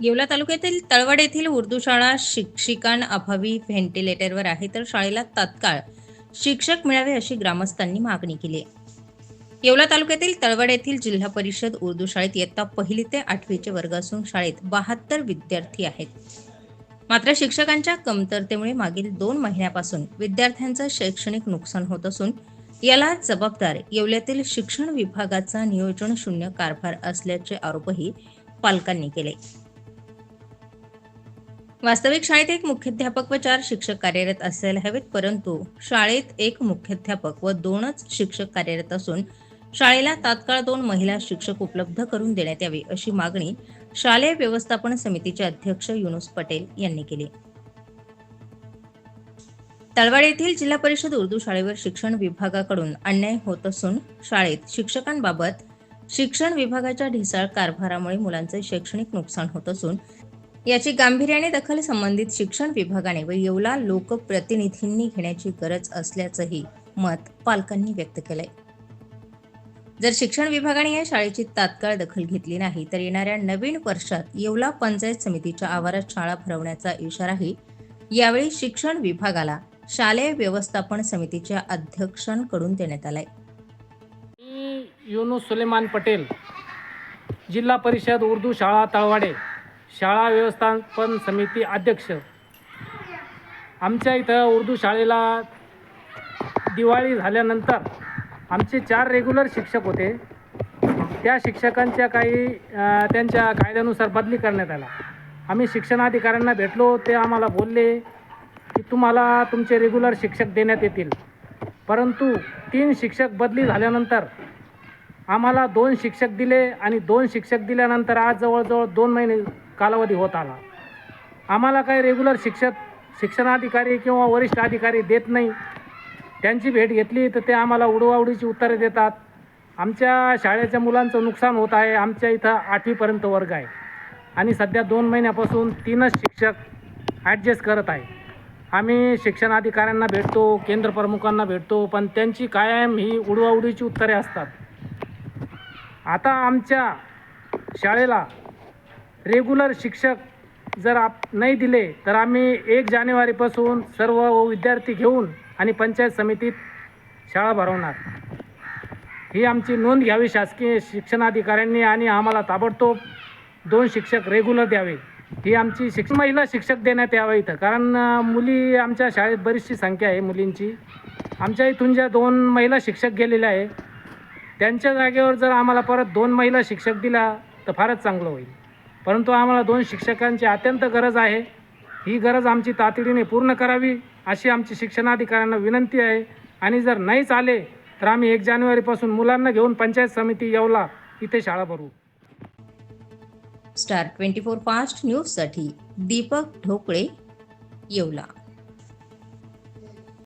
येवला तालुक्यातील तळवड येथील उर्दू शाळा शिक्षिकांअभावी व्हेंटिलेटरवर आहे तर शाळेला तात्काळ शिक्षक मिळावे अशी ग्रामस्थांनी मागणी केली. येवला तालुक्यातील तळवड येथील जिल्हा परिषद उर्दू शाळेत इयत्ता पहिली ते आठवीचे वर्ग असून शाळेत बहात्तर विद्यार्थी आहेत. मात्र शिक्षकांच्या कमतरतेमुळे मागील दोन महिन्यापासून विद्यार्थ्यांचं शैक्षणिक नुकसान होत असून याला जबाबदार येवल्यातील शिक्षण विभागाचा नियोजन शून्य कारभार असल्याचे आरोपही पालकांनी केले. वास्तविक शाळेत एक मुख्याध्यापक व चार शिक्षक कार्यरत असायला हवेत परंतु शाळेत एक मुख्याध्यापक व दोनच शिक्षक कार्यरत असून शाळेला तात्काळ दोन महिला शिक्षक उपलब्ध करून देण्यात यावी अशी मागणी शालेय व्यवस्थापन समितीचे अध्यक्ष युनुस पटेल यांनी केली. तळवाड येथील जिल्हा परिषद उर्दू शाळेवर शिक्षण विभागाकडून अन्याय होत असून शाळेत शिक्षकांबाबत शिक्षण विभागाच्या ढिसाळ कारभारामुळे मुलांचे शैक्षणिक नुकसान होत असून याची गांभीर्याने दखल संबंधित शिक्षण विभागाने व येवला लोकप्रतिनिधींनी घेण्याची गरज असल्याचंही मत पालकांनी व्यक्त केलंय. जर शिक्षण विभागाने या शाळेची तात्काळ दखल घेतली नाही तर येणाऱ्या नवीन वर्षात येवला पंचायत समितीच्या आवारात शाळा भरवण्याचा इशाराही यावेळी शिक्षण विभागाला शालेय व्यवस्थापन समितीच्या अध्यक्षांकडून देण्यात आलाय. मी सुलेमान पटेल जिल्हा परिषद उर्दू शाळा तळवाडे. शाळा व्यवस्थापन समिती अध्यक्ष. आमच्या इथं उर्दू शाळेला दिवाळी झाल्यानंतर आमचे चार रेग्युलर शिक्षक होते. त्या शिक्षकांच्या काही त्यांच्या कायद्यानुसार बदली करण्यात आला. आम्ही शिक्षणाधिकाऱ्यांना भेटलो ते आम्हाला बोलले की तुम्हाला तुमचे रेग्युलर शिक्षक देण्यात येतील. परंतु तीन शिक्षक बदली झाल्यानंतर आम्हाला दोन शिक्षक दिले आणि दोन शिक्षक दिल्यानंतर आज जवळजवळ दोन महिने कालावधी होत आला. आम्हाला काही रेग्युलर शिक्षक शिक्षणाधिकारी किंवा वरिष्ठ अधिकारी देत नाही. त्यांची भेट घेतली तर ते आम्हाला उडवाउडीची उत्तरे देतात. आमच्या शाळेच्या मुलांचं नुकसान होत आहे. आमच्या इथं आठवीपर्यंत वर्ग आहे. आणि सध्या दोन महिन्यापासून तीनच शिक्षक ॲडजस्ट करत आहे. आम्ही शिक्षणाधिकाऱ्यांना भेटतो केंद्र प्रमुखांना भेटतो पण त्यांची कायम ही उडवाउडीची उत्तरे असतात. आता आमच्या शाळेला रेग्युलर शिक्षक जर आप नाही दिले तर आम्ही एक जानेवारीपासून सर्व विद्यार्थी घेऊन आणि पंचायत समितीत शाळा भरवणार. ही आमची नोंद घ्यावी शासकीय शिक्षणाधिकाऱ्यांनी आणि आम्हाला ताबडतोब दोन शिक्षक रेग्युलर द्यावे. ही आमची शिक्ष महिला शिक्षक देण्यात यावं इथं. कारण मुली आमच्या शाळेत बरीचशी संख्या आहे मुलींची. आमच्या इथून ज्या दोन महिला शिक्षक गेलेल्या आहे त्यांच्या जागेवर जर आम्हाला परत दोन महिला शिक्षक दिला तर फारच चांगलं होईल. परंतु आम्हाला दोन शिक्षकांची अत्यंत गरज आहे. ही गरज आमची तातडीने पूर्ण करावी अशी आमची शिक्षणाधिकाऱ्यांना विनंती आहे. आणि जर नाहीच आले तर आम्ही एक जानेवारीपासून मुलांना घेऊन पंचायत समिती येवला इथे शाळा भरू. स्टार ट्वेंटी फोर फास्ट न्यूजसाठी दीपक ढोकळे येवला.